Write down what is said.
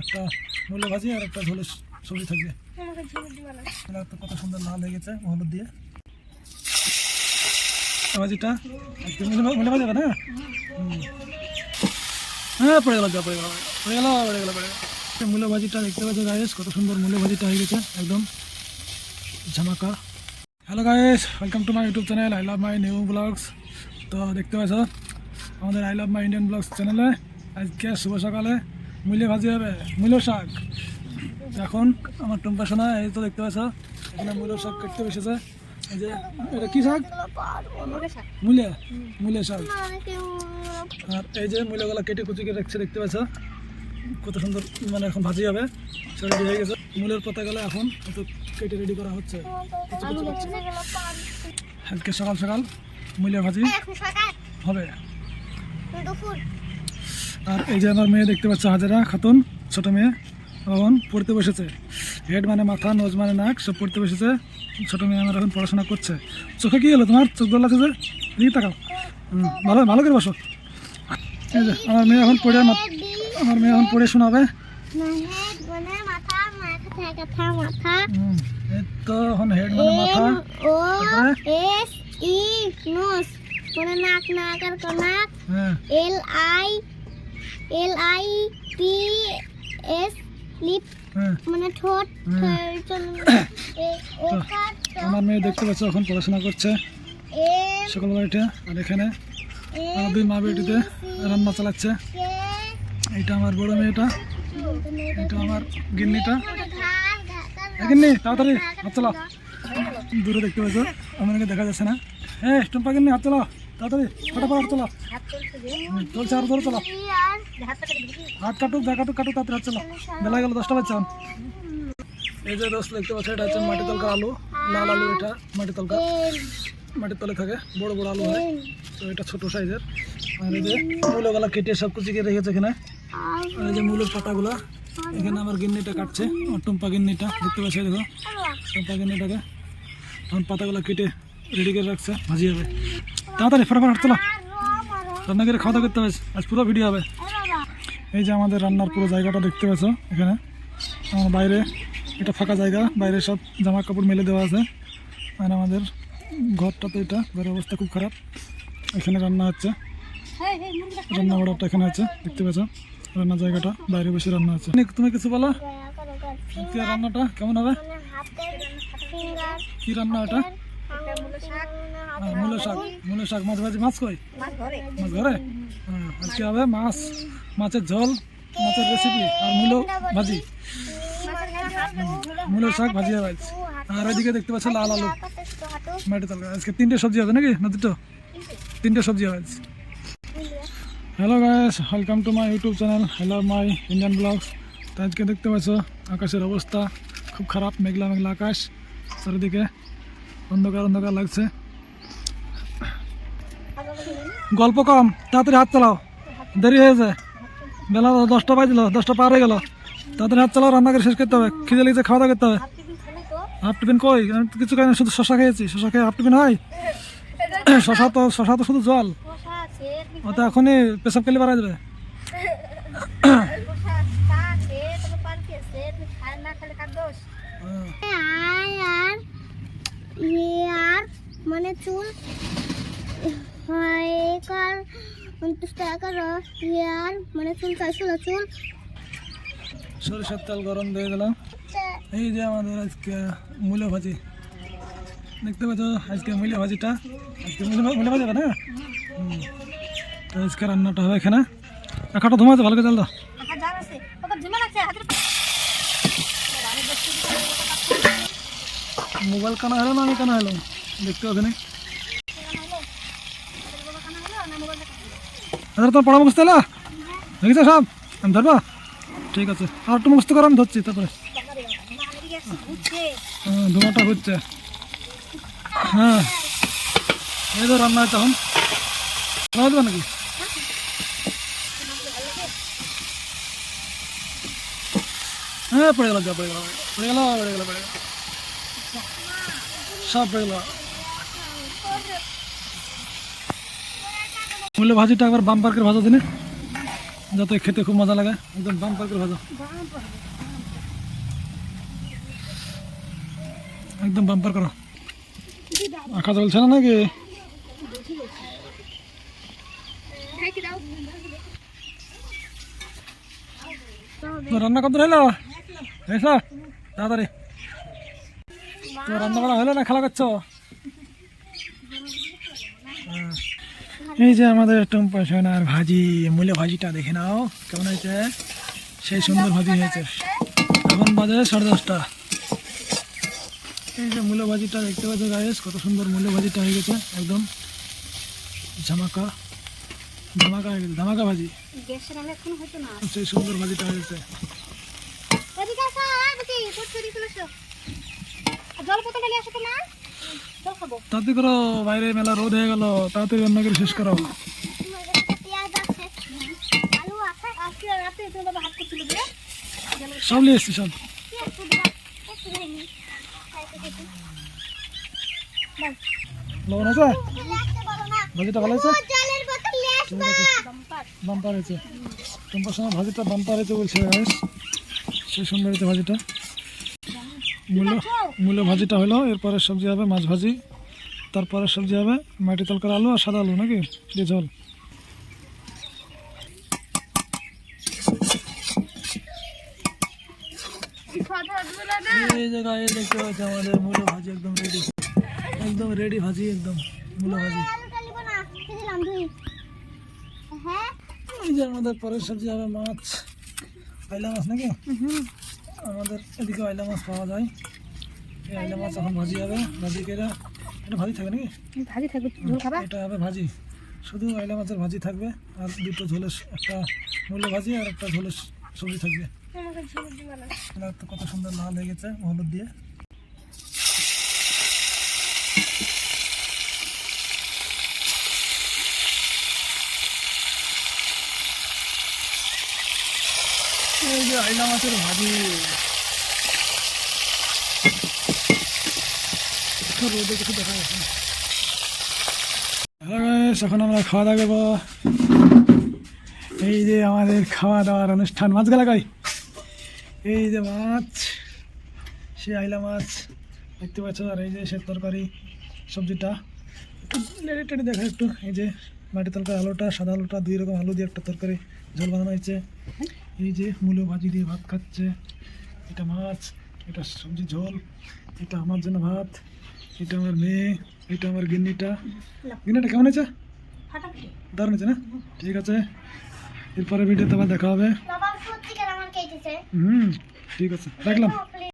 একটা একটা মূল্য ভাজি আর একটা ঝোলের সবজি থাকবে। এটা তো কত সুন্দর লাল হয়ে গেছে, হলুদ দিয়ে। এই ভাজিটা আজকে মূল্য মূল্য ভাজি হবে না? হুম। হ্যাঁ পড়ে গেল যা, পড়ে গেল পড়ে গেল পড়ে গেল পড়ে গেল। মূল্য ভাজিটা দেখতে পাচ্ছ গাইস কত সুন্দর মূল্য ভাজিটা হয়ে গেছে, একদম ঝামাকা। Hello guys welcome to my YouTube channel I love my new blogs তো দেখতে পাচ্ছ, আমাদের I love my Indian blogs চ্যানেলে আজকে শুভ সকালে মূল্য ভাজি হবে মূল্য শাক। এখন আমার টুম্পা সোনা এই তো দেখতে পাচ্ছ এখানে মূল্য শাক কাটতে বসেছে। এই যে এটা কি শাক? মূল্য মূল্য শাক। আর এই যে মূল্যগুলো কেটে কুচি করে রাখছে দেখতে পাচ্ছ? কত সুন্দর মানে এখন ভাজি হবে সেটা রেডি হয়ে গেছে। মূলের পাতাগুলো এখন একটু কেটে রেডি করা হচ্ছে। আজকে সকাল সকাল মূলের ভাজি হবে। আর এই যে আমার মেয়ে দেখতে পাচ্ছ হাজারা খাতুন ছোট মেয়ে এখন পড়তে বসেছে। হেড মানে মাথা নোজ মানে নাক সব পড়তে বসেছে। ছোট মেয়ে আমার এখন পড়াশোনা করছে। চোখে কি হলো তোমার? চোখ দোলাচ্ছে যে? দিকে তাকাও। ভালো ভালো করে বসো। এই যে আমার মেয়ে এখন পড়ে আমার মেয়ে এখন পড়ে শোনাবে। হুম, তো এখন হেড মানে মাথা। তারপরে? নাক নাক আর নাক হ্যাঁ। L I L I P S lip মানে ঠোঁট চল- আমার মেয়ে দেখতে পাচ্ছ এখন পড়াশোনা করছে। সকালবেলা উঠে আর এখানে আমার দুই মা বেটিতে রান্না চালাচ্ছে। কে? এইটা আমার বড় মেয়েটা। এটা আমার গিন্নিটা। গিন্নি তাড়াতাড়ি হাত চালাও দূরে দেখতে পাচ্ছ আমাকে দেখা যাচ্ছে না। হ্যাঁ টুম্পা গিন্নি হাত চালাও তাড়াতাড়ি ফটাফট হাত হুম, চলছে আর ধরে চালাও হাত কাটুক যা কাটুক কাটুক, তাড়াতাড়ি চালাও। বেলা গেল দশটা বাচ্চা এই যে দোস্ত, দেখতে পাচ্ছ, এটা হচ্ছে মাটি তলকার আলু, লাল আলু এটা মাটি তলকা মাটির তলে থাকে, বড় বড় আলু হয়। তো এটা ছোট সাইজের। আর এই যে মূলগুলা কেটে সব কুচিকে রেখেছে এখানে। আর এই যে মূলের পাতাগুলা, এখানে আমার গিন্নিটা কাটছে, আমার টুম্পা গিন্নিটা, দেখতে পাচ্ছি দেখো। টুম্পা গিন্নিটাকে। এখন পাতাগুলো কেটে রেডি করে রাখছে, ভাজি হবে। তাড়াতাড়ি, ফটাফট হাঁটতে রান্না করে খাওয়া দাওয়া করতে হবে। আজ পুরো ভিডিও হবে। এই যে আমাদের রান্নার পুরো জায়গাটা দেখতে পাচ্ছ এখানে। আমার বাইরে এটা ফাঁকা জায়গা বাইরে সব জামা কাপড় মেলে দেওয়া আছে। আর আমাদের ঘরটা তো এটা ঘরের অবস্থা খুব খারাপ। এখানে রান্না হচ্ছে। রান্না বাড়াটা এখানে আছে দেখতে পাচ্ছ রান্নার জায়গাটা বাইরে বসে রান্না আছে তুমি কিছু বলো? রান্নাটা কেমন হবে? কি রান্না এটা? মূলো শাক মূলো শাক মাছ ভাজি মাছ কই? মাছ ঘরে। হ্যাঁ, আজকে হবে মাছ মাছের ঝোল মাছের রেসিপি আর মূলো ভাজি। মূলো শাক ভাজি হবে আজ। আর ওইদিকে দেখতে পাচ্ছ লাল আলু। মাটি তরকারি। আজকে তিনটে সবজি হবে নাকি না দুটো? তিনটে সবজি হবে আজ। Hello guys welcome to my YouTube channel hello my Indian blogs তো আজকে দেখতে পাচ্ছ আকাশের অবস্থা খুব খারাপ মেঘলা মেঘলা আকাশ। চারিদিকে অন্ধকার অন্ধকার লাগছে। গল্প কম তাড়াতাড়ি হাত চালাও। দেরি হয়ে যায় বেলা দশটা বাজলো দশটা পার হয়ে গেল। তাড়াতাড়ি হাত চালাও রান্না করে শেষ করতে হবে। খিদে লেগেছে খাওয়া দাওয়া করতে হবে। হাফ টিফিন কই? আমি কিছু খাই না শুধু শশা খেয়েছি। শশা খেয়ে হাফ টিফিন হয়? শশা তো শশা তো শুধু জল। ও তো এখনই পেশাব খেলে বাড়া যাবে। মানে চুল হয় কার উনত্রিশ ইয়ার মানে চুল চারশো চুল। সরিষার তেল গরম দিয়ে দিলাম। এই যে আমাদের আজকে মূল্য ভাজি। দেখতে পাচ্ছ আজকে মূল্য ভাজিটা? আজকে মূল্য ভাজি না? তো আজকে রান্নাটা হবে এখানে। কাটা ধুমাতে ভালো করে চাল দাও। মোবাইল কানা হলো না আমি কানা হলো? দেখতে পাচ্ছি না। আচ্ছা তোমার পড়া মুখস্থ এলা? দেখেছ সব? আমি ধরবা? ঠিক আছে। আর একটু মুখস্থ করো, আমি ধরছি, তারপরে। হ্যাঁ ধোঁয়াটা হচ্ছে। হ্যাঁ। এই তো রান্না হচ্ছে এখন। রান্না দেবে নাকি? হ্যাঁ পড়ে গেল যা, পড়ে গেল। পড়ে গেল পড়ে গেল পড়ে গেল। সব পড়ে গেল। মূল্য ভাজিটা একবার বাম পার্কের ভাজা দিনে। যাতে খেতে খুব মজা লাগে। একদম বাম্পার করে ভাজো। একদম বাম্পার করো আঁকা চলছে না নাকি? রান্না কত হলো? হয়েছ? তাড়াতাড়ি। তো রান্না করা হলো না? খেলা করছ? হ্যাঁ। এই যে আমাদের টুম্পা সোনার ভাজি মূলে ভাজিটা দেখে নাও কেমন হয়েছে? সেই সুন্দর ভাজি হয়েছে। এখন বাজে সাড়ে দশটা। এই যে মূলে ভাজিটা দেখতে পাচ্ছ গায়েস কত সুন্দর মূলে ভাজিটা হয়ে গেছে একদম ঝামাকা ধামাকা হয়ে গেছে ধামাকা ভাজি। না। সেই সুন্দর ভাজিটা হয়ে গেছে। জল বোতল নিয়ে আসো খাব তাতে করো বাইরে মেলা রোদ হয়ে গেল তাড়াতাড়ি রান্না করে শেষ করো। আছে আছে যে সব নিয়ে এসছি সব লবণ আছে? ভাজিটা ভালো বোতল বাম্পার হয়েছে। তোমার সময় ভাজিটা বাম্পার হয়েছে বলছে সেই সুন্দর হয়েছে ভাজিটা। মূল্য মূল্য ভাজিটা হলো এরপরে সবজি হবে মাছ ভাজি। তারপরে সবজি হবে, মাটি তলকার আলু আর সাদা আলু নাকি? দিয়ে এই জায়গায় দেখতে আমাদের মূল্য ভাজি একদম রেডি একদম রেডি ভাজি, একদম মূল্য ভাজি। এই যে আমাদের পরের সবজি হবে মাছ। আইলা মাছ নাকি? আমাদের এদিকে আইলা মাছ পাওয়া যায়। এই আইলা মাছ এখন ভাজি হবে, ভাজি করে এটা ভাজি থাকবে নাকি? ভাজি থাকবে ঝোল খাবা? এটা হবে ভাজি। শুধু আইলা মাছের ভাজি থাকবে আর দুটো ঝোলের একটা মূল্য ভাজি আর একটা ঝোলের সবজি থাকবে। তো কত সুন্দর লাল হয়ে গেছে হলুদ দিয়ে। এই যে আইলা মাছের ভাজি। রোদে কিছু দেখা যাচ্ছে এখন আমরা খাওয়া দাওয়া করব এই যে আমাদের খাওয়া দাওয়ার অনুষ্ঠান মাছ গেলা কই এই যে মাছ, সে আইলা মাছ দেখতে পাচ্ছ আর এই যে সে তরকারি সবজিটা, একটু লেড়ে টেড়ে দেখা একটু, এই যে মাটি তরকারি আলুটা সাদা আলুটা দুই রকম আলু দিয়ে একটা তরকারি ঝোল বানানো হয়েছে এই যে মূলো ভাজি দিয়ে ভাত খাচ্ছে, এটা মাছ, এটা সবজি ঝোল, এটা আমার জন্য ভাত এটা আমার মেয়ে এটা আমার গিন্নিটা। গিন্নিটা কেমন ফাটাফাটি দারুণ হয়েছে না? ঠিক আছে। এরপরে ভিডিওতে আবার দেখা হবে। হুম ঠিক আছে। রাখলাম।